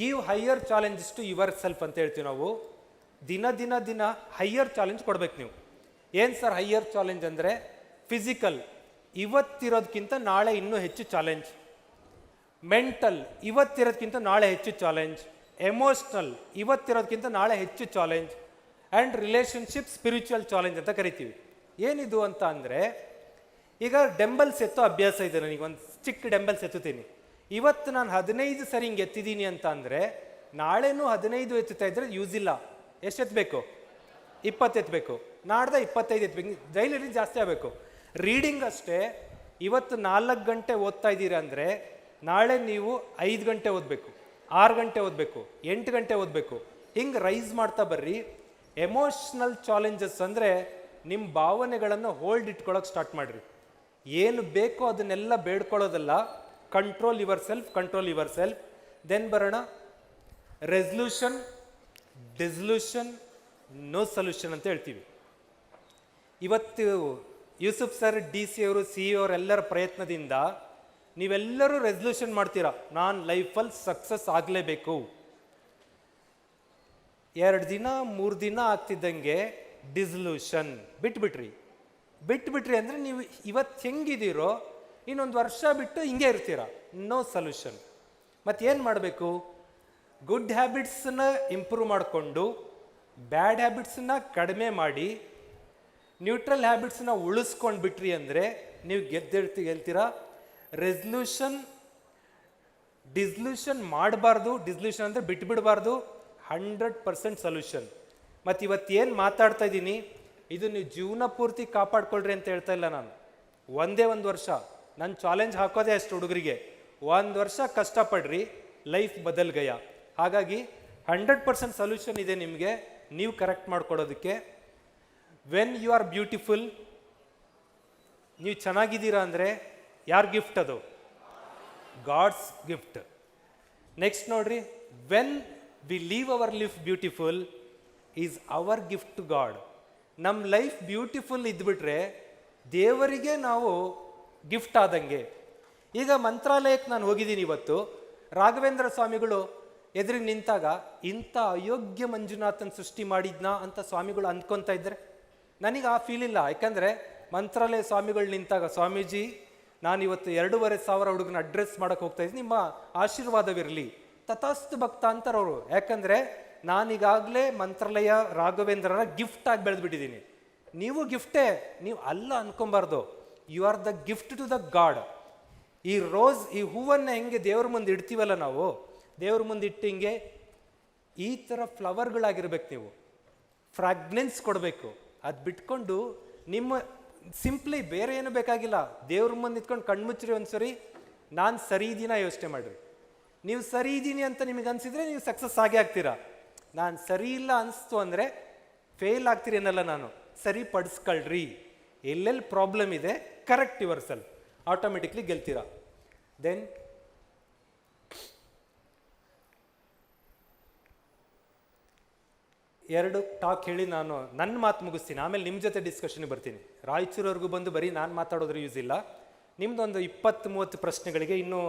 Give higher challenges to yourself ಅಂತ ಹೇಳ್ತೀವಿ ನಾವು. ದಿನ ದಿನ ದಿನ ಹೈಯರ್ ಚಾಲೆಂಜ್ ಕೊಡ್ಬೇಕು ನೀವು. ಏನು ಸರ್ ಹೈಯರ್ ಚಾಲೆಂಜ್ ಅಂದರೆ ಫಿಸಿಕಲ್ ಇವತ್ತಿರೋದಕ್ಕಿಂತ ನಾಳೆ ಇನ್ನೂ ಹೆಚ್ಚು ಚಾಲೆಂಜ್ ಮೆಂಟಲ್ ಇವತ್ತಿರೋದಕ್ಕಿಂತ ನಾಳೆ ಹೆಚ್ಚು ಚಾಲೆಂಜ್ ಎಮೋಷ್ನಲ್ ಇವತ್ತಿರೋದಕ್ಕಿಂತ ನಾಳೆ ಹೆಚ್ಚು challenge and relationship spiritual challenge ಅಂತ ಕರಿತೀವಿ. ಏನಿದು ಅಂತ ಅಂದರೆ, ಈಗ ಡೆಂಬಲ್ಸ್ ಎತ್ತೋ ಅಭ್ಯಾಸ ಇದೆ ನನಗೆ, ಒಂದು ಚಿಕ್ಕ ಡೆಂಬಲ್ಸ್ ಎತ್ತುತ್ತೀನಿ. ಇವತ್ತು ನಾನು ಹದಿನೈದು ಸರಿ ಹಿಂಗೆ ಎತ್ತಿದ್ದೀನಿ ಅಂತ ಅಂದರೆ ನಾಳೆನೂ ಹದಿನೈದು ಎತ್ತುತ್ತಾ ಇದ್ರೆ ಯೂಸ್ ಇಲ್ಲ. ಎಷ್ಟು ಎತ್ತಬೇಕು ಇಪ್ಪತ್ತು ಎತ್ತಬೇಕು ನಾಡ್ದ ಇಪ್ಪತ್ತೈದು ಎತ್ತಬೇಕು ಡೈಲಿ ಜಾಸ್ತಿ ಆಗಬೇಕು. ರೀಡಿಂಗ್ ಅಷ್ಟೇ, ಇವತ್ತು ನಾಲ್ಕು ಗಂಟೆ ಓದ್ತಾ ಇದ್ದೀರಾ ಅಂದರೆ ನಾಳೆ ನೀವು ಐದು ಗಂಟೆ ಓದಬೇಕು. ಆರು ಗಂಟೆ ಓದಬೇಕು. ಎಂಟು ಗಂಟೆ ಓದಬೇಕು. ಹಿಂಗೆ ರೈಸ್ ಮಾಡ್ತಾ ಬರ್ರಿ. ಎಮೋಷ್ನಲ್ ಚಾಲೆಂಜಸ್ ಅಂದರೆ ನಿಮ್ಮ ಭಾವನೆಗಳನ್ನು ಹೋಲ್ಡ್ ಇಟ್ಕೊಳ್ಳೋಕೆ ಸ್ಟಾರ್ಟ್ ಮಾಡಿರಿ. ಏನು ಬೇಕೋ ಅದನ್ನೆಲ್ಲ ಬೇಡ್ಕೊಳ್ಳೋದಲ್ಲ. Control yourself control yourself then ಬರೋಣ ರೆಸಲ್ಯೂಷನ್ ಡಿಸಲ್ಯೂಷನ್ ನೋ ಸೊಲ್ಯೂಷನ್ ಅಂತ ಹೇಳ್ತೀವಿ. ಇವತ್ತು ಯೂಸುಫ್ ಸರ್, ಡಿ ಸಿ ಅವರು, ಸಿ ಅವರೆಲ್ಲರ ಪ್ರಯತ್ನದಿಂದ ನೀವೆಲ್ಲರೂ ರೆಸಲ್ಯೂಷನ್ ಮಾಡ್ತೀರಾ? ನಾನು ಲೈಫಲ್ಲಿ ಸಕ್ಸಸ್ ಆಗಲೇಬೇಕು. ಎರಡು ದಿನ, ಮೂರು ದಿನ ಆಗ್ತಿದ್ದಂಗೆ ಡಿಸಲ್ಯೂಷನ್ ಬಿಟ್ಬಿಟ್ರಿ. ಬಿಟ್ಬಿಟ್ರಿ ಅಂದರೆ ನೀವು ಇವತ್ತು ಹೆಂಗಿದ್ದೀರೋ ಇನ್ನೊಂದು ವರ್ಷ ಬಿಟ್ಟು ಹಿಂಗೆ ಇರ್ತೀರ. ನೋ ಸೊಲ್ಯೂಷನ್ ಮತ್ತೇನು ಮಾಡಬೇಕು? ಗುಡ್ ಹ್ಯಾಬಿಟ್ಸನ್ನ ಇಂಪ್ರೂವ್ ಮಾಡಿಕೊಂಡು ಬ್ಯಾಡ್ ಹ್ಯಾಬಿಟ್ಸನ್ನ ಕಡಿಮೆ ಮಾಡಿ ನ್ಯೂಟ್ರಲ್ ಹ್ಯಾಬಿಟ್ಸನ್ನ ಉಳಿಸ್ಕೊಂಡು ಬಿಟ್ರಿ ಅಂದರೆ ನೀವು ಗೆದ್ದಿರ್ತಿ, ಗೆಲ್ತೀರಾ. ರೆಸಲ್ಯೂಷನ್ ಡಿಸ್ಲ್ಯೂಷನ್ ಮಾಡಬಾರ್ದು. ಡಿಸ್ಲ್ಯೂಷನ್ ಅಂದರೆ ಬಿಟ್ಬಿಡಬಾರ್ದು. ಹಂಡ್ರೆಡ್ ಪರ್ಸೆಂಟ್ ಸೊಲ್ಯೂಷನ್ ಮತ್ತು ಇವತ್ತೇನು ಮಾತಾಡ್ತಾ ಇದ್ದೀನಿ ಇದು ನೀವು ಜೀವನ ಪೂರ್ತಿ ಕಾಪಾಡ್ಕೊಳ್ರಿ ಅಂತ ಹೇಳ್ತಾ ಇಲ್ಲ ನಾನು. ಒಂದೇ ಒಂದು ವರ್ಷ. ನನ್ನ ಚಾಲೆಂಜ್ ಹಾಕೋದೇ ಅಷ್ಟು ಹುಡುಗರಿಗೆ. ಒಂದು ವರ್ಷ ಕಷ್ಟಪಡ್ರಿ ಲೈಫ್ ಬದಲ್ಗಯ. ಹಾಗಾಗಿ ಹಂಡ್ರೆಡ್ ಪರ್ಸೆಂಟ್ ಸೊಲ್ಯೂಷನ್ ಇದೆ ನಿಮಗೆ, ನೀವು ಕರೆಕ್ಟ್ ಮಾಡ್ಕೊಡೋದಕ್ಕೆ. ವೆನ್ ಯು ಆರ್ ಬ್ಯೂಟಿಫುಲ್ ನೀವು ಚೆನ್ನಾಗಿದ್ದೀರಾ ಅಂದರೆ ಯಾರ್ ಗಿಫ್ಟ್ ಅದು? ಗಾಡ್ಸ್ ಗಿಫ್ಟ್ ನೆಕ್ಸ್ಟ್ ನೋಡ್ರಿ when we leave our life beautiful is our gift to God ನಮ್ಮ ಲೈಫ್ ಬ್ಯೂಟಿಫುಲ್ ಇದ್ಬಿಟ್ರೆ ದೇವರಿಗೆ ನಾವು ಗಿಫ್ಟ್ ಆದಂಗೆ. ಈಗ ಮಂತ್ರಾಲಯಕ್ಕೆ ನಾನು ಹೋಗಿದ್ದೀನಿ ಇವತ್ತು. ರಾಘವೇಂದ್ರ ಸ್ವಾಮಿಗಳು ಎದುರಿಗೆ ನಿಂತಾಗ, ಇಂಥ ಅಯೋಗ್ಯ ಮಂಜುನಾಥನ್ ಸೃಷ್ಟಿ ಮಾಡಿದ್ನಾ? ಅಂತ ಸ್ವಾಮಿಗಳು ಅಂದ್ಕೊತಾ ಇದ್ರೆ ನನಗೆ ಆ ಫೀಲ್ ಇಲ್ಲ. ಯಾಕಂದರೆ ಮಂತ್ರಾಲಯ ಸ್ವಾಮಿಗಳು ನಿಂತಾಗ, ಸ್ವಾಮೀಜಿ, ನಾನು ಇವತ್ತು ಎರಡೂವರೆ ಸಾವಿರ ಹುಡುಗನ ಅಡ್ರೆಸ್ ಮಾಡೋಕ್ಕೆ ಹೋಗ್ತಾ ಇದ್ದೀನಿ. ನಿಮ್ಮ ಆಶೀರ್ವಾದವಿರಲಿ. ತಥಾಸ್ತು ಭಕ್ತ ಅಂತಾರವರು ಯಾಕಂದರೆ ನಾನೀಗಾಗಲೇ ಮಂತ್ರಾಲಯ ರಾಘವೇಂದ್ರರ ಗಿಫ್ಟ್ ಆಗಿ ಬೆಳೆದ್ಬಿಟ್ಟಿದ್ದೀನಿ. ನೀವು ಗಿಫ್ಟೇ ನೀವು ಅಲ್ಲ ಅನ್ಕೊಬಾರ್ದು. You are the gift to the God ಈ ರೋಸ್, ಈ ಹೂವನ್ನು ಹೆಂಗೆ ದೇವ್ರ ಮುಂದೆ ಇಡ್ತೀವಲ್ಲ ನಾವು? ದೇವ್ರ ಮುಂದೆ ಇಟ್ಟು ಹಿಂಗೆ ಈ ಥರ ಫ್ಲವರ್ಗಳಾಗಿರ್ಬೇಕು ನೀವು. ಫ್ರಾಗ್ನೆನ್ಸ್ ಕೊಡಬೇಕು. ಅದು ಬಿಟ್ಕೊಂಡು ನಿಮ್ಮ ಸಿಂಪ್ಲಿ ಬೇರೆ ಏನು ಬೇಕಾಗಿಲ್ಲ. ದೇವ್ರ ಮುಂದೆ ನಿಂತ್ಕೊಂಡು ಕಣ್ಮುಚ್ಚ್ರಿ ಒಂದ್ಸರಿ. ನಾನು ಸರಿ ಇದ್ದೀನ ಯೋಚನೆ ಮಾಡಿರಿ. ನೀವು ಸರಿ ಇದ್ದೀನಿ ಅಂತ ನಿಮಗೆ ಅನಿಸಿದ್ರೆ ನೀವು ಸಕ್ಸಸ್ ಆಗೇ ಆಗ್ತೀರಾ. ನಾನು ಸರಿ ಇಲ್ಲ ಅನಿಸ್ತು ಅಂದರೆ ಫೇಲ್ ಆಗ್ತೀರಿ ಅನ್ನಲ್ಲ ನಾನು. ಸರಿ ಪಡಿಸ್ಕೊಳ್ರಿ. ಎಲ್ಲೆಲ್ಲಿ ಪ್ರಾಬ್ಲಮ್ ಇದೆ? ಕರೆಕ್ಟ್ ಯುವರ್ ಸೆಲ್ಫ್ ಆಟೋಮೆಟಿಕ್ಲಿ ಗೆಲ್ತೀರಾ. ದೆನ್ ಎರಡು ಟಾಕ್ ಹೇಳಿ ನಾನು ನನ್ನ ಮಾತು ಮುಗಿಸ್ತೀನಿ. ಆಮೇಲೆ ನಿಮ್ಮ ಜೊತೆ ಡಿಸ್ಕಷನ್ಗೆ ಬರ್ತೀನಿ. ರಾಯಚೂರವರೆಗೂ ಬಂದು ಬರೀ ನಾನು ಮಾತಾಡೋದ್ರ ಯೂಸ್ ಇಲ್ಲ. ನಿಮ್ಮದೊಂದು ಇಪ್ಪತ್ತು ಮೂವತ್ತು ಪ್ರಶ್ನೆಗಳಿಗೆ ಇನ್ನೂ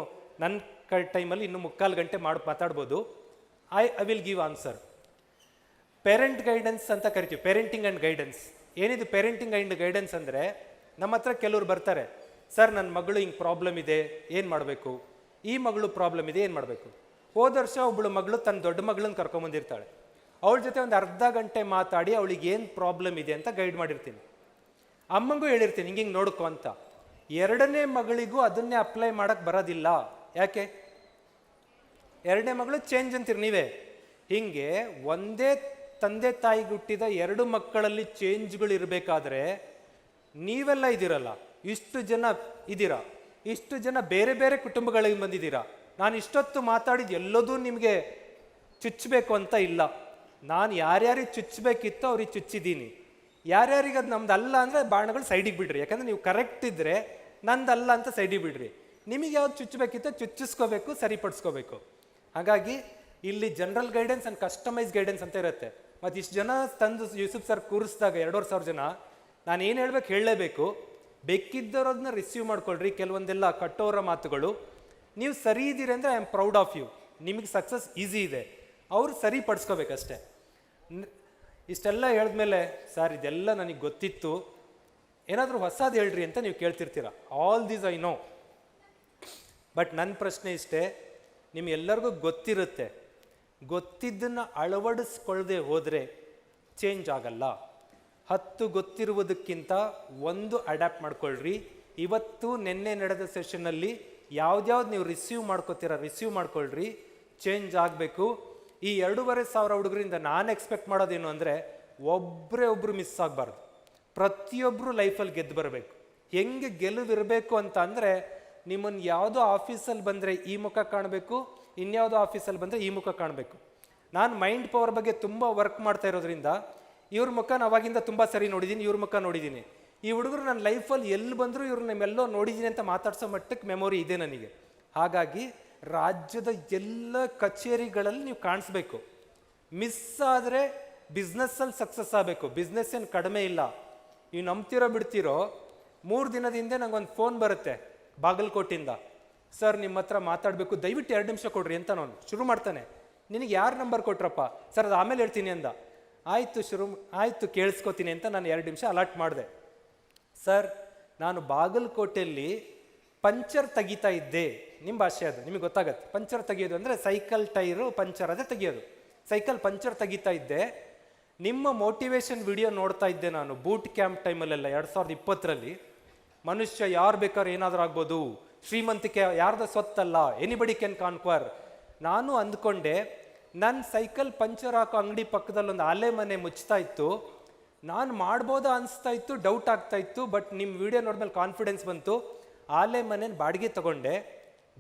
ನನ್ನ ಕ, ಟೈಮಲ್ಲಿ ಇನ್ನೂ ಮುಕ್ಕಾಲು ಗಂಟೆ ಮಾಡಿ, ಮಾತಾಡ್ಬೋದು. I I will give answer parent guidance ಅಂತ ಕರಿತೀವಿ. ಪೇರೆಂಟಿಂಗ್ ಆ್ಯಂಡ್ ಗೈಡೆನ್ಸ್ ಏನಿದು ಪೇರೆಂಟಿಂಗ್ ಆ್ಯಂಡ್ ಗೈಡೆನ್ಸ್ ಅಂದರೆ ನಮ್ಮ ಹತ್ರ ಕೆಲವ್ರು ಬರ್ತಾರೆ, ಸರ್ ನನ್ನ ಮಗಳು ಹಿಂಗೆ ಪ್ರಾಬ್ಲಮ್ ಇದೆ, ಏನು ಮಾಡಬೇಕು? ಈ ಮಗಳು ಪ್ರಾಬ್ಲಮ್ ಇದೆ, ಏನು ಮಾಡಬೇಕು? ಹೋದ ವರ್ಷ ಒಬ್ಬಳು ಮಗಳು ತನ್ನ ದೊಡ್ಡ ಮಗಳನ್ನ ಕರ್ಕೊಂಬಂದಿರ್ತಾಳೆ ಅವಳ ಜೊತೆ ಒಂದು ಅರ್ಧ ಗಂಟೆ ಮಾತಾಡಿ ಅವಳಿಗೆ ಏನು ಪ್ರಾಬ್ಲಮ್ ಇದೆ ಅಂತ ಗೈಡ್ ಮಾಡಿರ್ತೀನಿ. ಅಮ್ಮಂಗೂ ಹೇಳಿರ್ತೀನಿ, ಹಿಂಗೆ ಹಿಂಗೆ ನೋಡ್ಕೊ ಅಂತ. ಎರಡನೇ ಮಗಳಿಗೂ ಅದನ್ನೇ ಅಪ್ಲೈ ಮಾಡೋಕ್ಕೆ ಬರೋದಿಲ್ಲ. ಯಾಕೆ? ಎರಡನೇ ಮಗಳು ಚೇಂಜ್ ಅಂತೀರಿ ನೀವೇ. ಹಿಂಗೆ ಒಂದೇ ತಂದೆ ತಾಯಿಗೆ ಹುಟ್ಟಿದ ಎರಡು ಮಕ್ಕಳಲ್ಲಿ ಚೇಂಜ್ಗಳು ಇರಬೇಕಾದ್ರೆ ನೀವೆಲ್ಲ ಇದ್ದೀರಲ್ಲ, ಇಷ್ಟು ಜನ ಇದ್ದೀರಾ? ಇಷ್ಟು ಜನ ಬೇರೆ ಬೇರೆ ಕುಟುಂಬಗಳಿಗೆ ಬಂದಿದ್ದೀರಾ? ನಾನು ಇಷ್ಟೊತ್ತು ಮಾತಾಡಿದ ಎಲ್ಲದೂ ನಿಮಗೆ ಚುಚ್ಚಬೇಕು ಅಂತ ಇಲ್ಲ. ನಾನು ಯಾರ್ಯಾರಿಗೆ ಚುಚ್ಚಬೇಕಿತ್ತೋ ಅವ್ರಿಗೆ ಚುಚ್ಚಿದ್ದೀನಿ. ಯಾರ್ಯಾರಿಗೆ ಅದು ನಮ್ದು ಅಲ್ಲ ಅಂದರೆ ಬಾಣಗಳು ಸೈಡಿಗೆ ಬಿಡ್ರಿ. ಯಾಕಂದ್ರೆ ನೀವು ಕರೆಕ್ಟ್ ಇದ್ದರೆ ನಂದಲ್ಲ ಅಂತ ಸೈಡಿಗೆ ಬಿಡ್ರಿ. ನಿಮಗೆ ಯಾವ್ದು ಚುಚ್ಚಬೇಕಿತ್ತೋ ಚುಚ್ಚಿಸ್ಕೋಬೇಕು, ಸರಿಪಡಿಸ್ಕೋಬೇಕು. ಹಾಗಾಗಿ ಇಲ್ಲಿ general guidance and customise guidance ಅಂತ ಇರುತ್ತೆ. ಮತ್ತು ಇಷ್ಟು ಜನ ತಂದು ಯೂಸುಫ್ ಸರ್ ಕೂರಿಸಿದಾಗ ಎರಡೂವರೆ ಸಾವಿರ ಜನ ನಾನು ಏನು ಹೇಳಬೇಕು ಹೇಳಲೇಬೇಕು. ಬೇಕಿದ್ದರೋದನ್ನ ರಿಸೀವ್ ಮಾಡ್ಕೊಳ್ರಿ, ಕೆಲವೊಂದೆಲ್ಲ ಕಟ್ಟೋರ ಮಾತುಗಳು. ನೀವು ಸರಿ ಇದ್ದೀರಿ ಅಂದರೆ I am proud of you ನಿಮಗೆ ಸಕ್ಸಸ್ ಈಸಿ ಇದೆ. ಅವರು ಸರಿ ಪಡಿಸ್ಕೋಬೇಕಷ್ಟೆ. ಇಷ್ಟೆಲ್ಲ ಹೇಳಿದ್ಮೇಲೆ, ಸರ್, ಇದೆಲ್ಲ ನನಗೆ ಗೊತ್ತಿತ್ತು. ಏನಾದರೂ ಹೊಸದು ಹೇಳ್ರಿ ಅಂತ ನೀವು ಕೇಳ್ತಿರ್ತೀರ. All these I know but ನನ್ನ ಪ್ರಶ್ನೆ ಇಷ್ಟೇ, ನಿಮಗೆಲ್ಲರಿಗೂ ಗೊತ್ತಿರುತ್ತೆ. ಗೊತ್ತಿದ್ದನ್ನು ಅಳವಡಿಸ್ಕೊಳ್ಳದೆ ಹೋದರೆ ಚೇಂಜ್ ಆಗಲ್ಲ. ಹತ್ತು ಗೊತ್ತಿರುವುದಕ್ಕಿಂತ ಒಂದು ಅಡ್ಯಾಪ್ಟ್ ಮಾಡ್ಕೊಳ್ರಿ. ಇವತ್ತು ನಿನ್ನೆ ನಡೆದ ಸೆಷನ್ನಲ್ಲಿ ಯಾವ್ದ್ಯಾವ್ದು ನೀವು ರಿಸೀವ್ ಮಾಡ್ಕೋತೀರ ರಿಸೀವ್ ಮಾಡ್ಕೊಳ್ರಿ. ಚೇಂಜ್ ಆಗಬೇಕು. ಈ ಎರಡೂವರೆ ಸಾವಿರ ಹುಡುಗರಿಂದ ನಾನು ಎಕ್ಸ್ಪೆಕ್ಟ್ ಮಾಡೋದೇನು ಅಂದರೆ ಒಬ್ಬರೇ ಒಬ್ಬರು ಮಿಸ್ ಆಗಬಾರ್ದು. ಪ್ರತಿಯೊಬ್ಬರು ಲೈಫಲ್ಲಿ ಗೆದ್ದು ಬರಬೇಕು. ಹೆಂಗೆ ಗೆಲುವಿರಬೇಕು ಅಂತ ಅಂದರೆ ನಿಮ್ಮನ್ನು ಯಾವುದೋ ಆಫೀಸಲ್ಲಿ ಬಂದರೆ ಈ ಮುಖ ಕಾಣಬೇಕು, ಇನ್ಯಾವುದೋ ಆಫೀಸಲ್ಲಿ ಬಂದರೆ ಈ ಮುಖ ಕಾಣಬೇಕು. ನಾನು ಮೈಂಡ್ ಪವರ್ ಬಗ್ಗೆ ತುಂಬ ವರ್ಕ್ ಮಾಡ್ತಾ ಇರೋದ್ರಿಂದ ಇವ್ರ ಮುಖ ಅವಾಗಿಂದ ತುಂಬ ಸರಿ ನೋಡಿದ್ದೀನಿ ಇವ್ರ ಮುಖ ನೋಡಿದ್ದೀನಿ ಈ ಹುಡುಗರು ನನ್ನ ಲೈಫಲ್ಲಿ ಎಲ್ಲಿ ಬಂದರೂ ಇವ್ರು ನಿಮ್ಮೆಲ್ಲೋ ನೋಡಿದ್ದೀನಿ ಅಂತ ಮಾತಾಡ್ಸೋ ಮಟ್ಟಕ್ಕೆ ಮೆಮೊರಿ ಇದೆ ನನಗೆ. ಹಾಗಾಗಿ ರಾಜ್ಯದ ಎಲ್ಲ ಕಚೇರಿಗಳಲ್ಲಿ ನೀವು ಕಾಣಿಸ್ಬೇಕು. ಮಿಸ್ ಆದರೆ ಬಿಸ್ನೆಸ್ಸಲ್ಲಿ ಸಕ್ಸಸ್ ಆಗಬೇಕು. ಬಿಸ್ನೆಸ್ ಏನು ಕಡಿಮೆ ಇಲ್ಲ. ನೀವು ನಂಬ್ತಿರೋ ಬಿಡ್ತಿರೋ, ಮೂರು ದಿನದ ಹಿಂದೆ ನಂಗೊಂದು ಫೋನ್ ಬರುತ್ತೆ ಬಾಗಲಕೋಟಿಂದ. ಸರ್ ನಿಮ್ಮ ಹತ್ರ ಮಾತಾಡಬೇಕು. ದಯವಿಟ್ಟು ಎರಡು ನಿಮಿಷ ಕೊಡ್ರಿ ಅಂತ ನಾನು ಶುರು ಮಾಡ್ತಾನೆ. ನಿನಗೆ ಯಾರು ನಂಬರ್ ಕೊಟ್ರಪ್ಪ? ಸರ್, ಅದು ಆಮೇಲೆ ಹೇಳ್ತೀನಿ ಅಂದ. ಆಯಿತು ಶುರು, ಆಯಿತು ಕೇಳಿಸ್ಕೊತೀನಿ ಅಂತ ನಾನು ಎರಡು ನಿಮಿಷ ಅಲರ್ಟ್ ಮಾಡಿದೆ. ಸರ್, ನಾನು ಬಾಗಲಕೋಟೆಯಲ್ಲಿ ಪಂಚರ್ ತೆಗಿತಾ ಇದ್ದೆ. ನಿಮ್ಮ ಭಾಷೆ ಅದು, ನಿಮಗೆ ಗೊತ್ತಾಗತ್ತೆ. ಪಂಚರ್ ತೆಗಿಯೋದು ಅಂದರೆ ಸೈಕಲ್ ಟೈರು ಪಂಚರ್ ಅದೇ ತೆಗಿಯೋದು. ಸೈಕಲ್ ಪಂಚರ್ ತೆಗಿತಾ ಇದ್ದೆ. ನಿಮ್ಮ ಮೋಟಿವೇಶನ್ ವಿಡಿಯೋ ನೋಡ್ತಾ ಇದ್ದೆ ನಾನು ಬೂಟ್ ಕ್ಯಾಂಪ್ ಟೈಮಲ್ಲೆಲ್ಲ ಎರಡು ಸಾವಿರದ ಇಪ್ಪತ್ತರಲ್ಲಿ. ಮನುಷ್ಯ ಯಾರು ಬೇಕಾದ್ರೂ ಏನಾದರೂ ಆಗ್ಬೋದು. ಶ್ರೀಮಂತಿಕೆ ಯಾರ್ದ ಸ್ವತ್ತಲ್ಲ. ಎನಿಬಡಿ ಕ್ಯಾನ್ ಕಾನ್ಕ್ವರ್ ನಾನು ಅಂದ್ಕೊಂಡೆ ನನ್ನ ಸೈಕಲ್ ಪಂಚರ್ ಹಾಕೋ ಅಂಗಡಿ ಪಕ್ಕದಲ್ಲಿ ಒಂದು ಆಲೆ ಮನೆ ಮುಚ್ತಾ ಇತ್ತು. ನಾನು ಮಾಡ್ಬೋದಾ ಅನಿಸ್ತಾ ಇತ್ತು ಡೌಟ್ ಆಗ್ತಾ ಇತ್ತು ಬಟ್ ನಿಮ್ಮ ವಿಡಿಯೋ ನೋಡಿದ್ಮೇಲೆ ಕಾನ್ಫಿಡೆನ್ಸ್ ಬಂತು. ಆಲೆ ಮನೇನ ಬಾಡಿಗೆ ತಗೊಂಡೆ,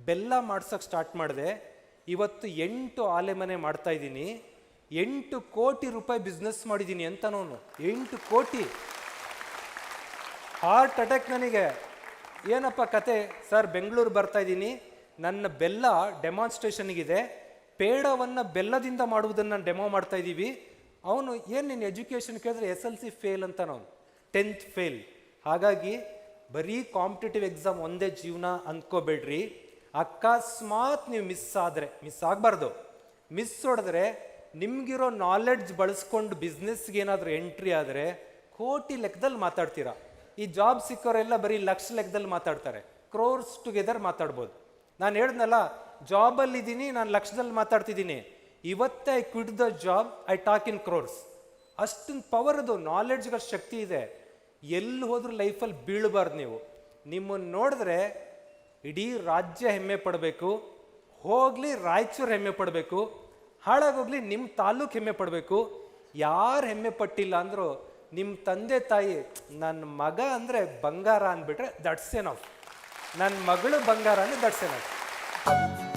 ಬೆಲ್ಲ ಮಾಡ್ಸೋಕೆ ಸ್ಟಾರ್ಟ್ ಮಾಡಿದೆ. ಇವತ್ತು ಎಂಟು ಆಲೆ ಮನೆ ಮಾಡ್ತಾ ಇದ್ದೀನಿ. ಎಂಟು ಕೋಟಿ ರೂಪಾಯಿ ಬಿಸ್ನೆಸ್ ಮಾಡಿದ್ದೀನಿ ಅಂತ ನಾನು ಎಂಟು ಕೋಟಿ. ಹಾರ್ಟ್ ಅಟ್ಯಾಕ್ ನನಗೆ. ಏನಪ್ಪ ಕತೆ? ಸರ್, ಬೆಂಗಳೂರು ಬರ್ತಾ ಇದ್ದೀನಿ. ನನ್ನ ಬೆಲ್ಲ ಡೆಮಾನ್ಸ್ಟ್ರೇಷನ್ಗಿದೆ ಪೇಡವನ್ನು ಬೆಲ್ಲದಿಂದ ಮಾಡುವುದನ್ನು ಡೆಮೋ ಮಾಡ್ತಾ ಇದ್ದೀವಿ. ಅವನು ಏನು ನಿನ್ನ ಎಜುಕೇಷನ್ ಕೇಳಿದ್ರೆ ಎಸ್ ಎಲ್ ಸಿ ಫೇಲ್ ಅಂತ ನಾವು. ಟೆಂತ್ ಫೇಲ್ ಹಾಗಾಗಿ ಬರೀ ಕಾಂಪಿಟೇಟಿವ್ ಎಕ್ಸಾಮ್ ಒಂದೇ ಜೀವನ ಅಂದ್ಕೋಬೇಡ್ರಿ ಅಕಸ್ಮಾತ್ ನೀವು ಮಿಸ್ ಆದರೆ ಮಿಸ್ ಆಗಬಾರ್ದು. ಮಿಸ್ ಹೊಡೆದ್ರೆ ನಿಮಗಿರೋ ನಾಲೆಡ್ಜ್ ಬಳಸ್ಕೊಂಡು ಬಿಸ್ನೆಸ್ಗೆ ಏನಾದರೂ ಎಂಟ್ರಿ ಆದರೆ ಕೋಟಿ ಲೆಕ್ಕದಲ್ಲಿ ಮಾತಾಡ್ತೀರಾ. ಈ ಜಾಬ್ ಸಿಕ್ಕೋರೆಲ್ಲ ಬರೀ ಲಕ್ಷ ಲೆಕ್ಕದಲ್ಲಿ ಮಾತಾಡ್ತಾರೆ. ಕ್ರೋರ್ಸ್ ಟುಗೆದರ್ ಮಾತಾಡ್ಬೋದು. ನಾನು ಹೇಳ್ದನಲ್ಲ ಜಾಬಲ್ಲಿ ಇದ್ದೀನಿ ನಾನು ಲಕ್ಷದಲ್ಲಿ ಮಾತಾಡ್ತಿದ್ದೀನಿ. ಇವತ್ತೇ I quit the job I talk in crores ಅಷ್ಟೊಂದು ಪವರ್ ಅದು ನಾಲೆಡ್ಜ್ಗೆ ಶಕ್ತಿ ಇದೆ. ಎಲ್ಲಿ ಹೋದ್ರೂ ಲೈಫಲ್ಲಿ ಬೀಳಬಾರ್ದು ನೀವು. ನಿಮ್ಮನ್ನು ನೋಡಿದ್ರೆ ಇಡೀ ರಾಜ್ಯ ಹೆಮ್ಮೆ ಪಡಬೇಕು, ಹೋಗ್ಲಿ ರಾಯಚೂರು ಹೆಮ್ಮೆ ಪಡಬೇಕು, ಹಾಳಾಗೋಗ್ಲಿ ನಿಮ್ಮ ತಾಲೂಕು ಹೆಮ್ಮೆ ಪಡಬೇಕು. ಯಾರು ಹೆಮ್ಮೆ ಪಟ್ಟಿಲ್ಲ ಅಂದರೂ ನಿಮ್ಮ ತಂದೆ ತಾಯಿ ನನ್ನ ಮಗ ಅಂದರೆ ಬಂಗಾರ ಅಂದ್ಬಿಟ್ರೆ ದಟ್ಸ್ ಎನ್ ನನ್ನ ಮಗಳು ಬಂಗಾರ ಅಂದರೆ ದಟ್ಸ್ ಎನ್ Bye.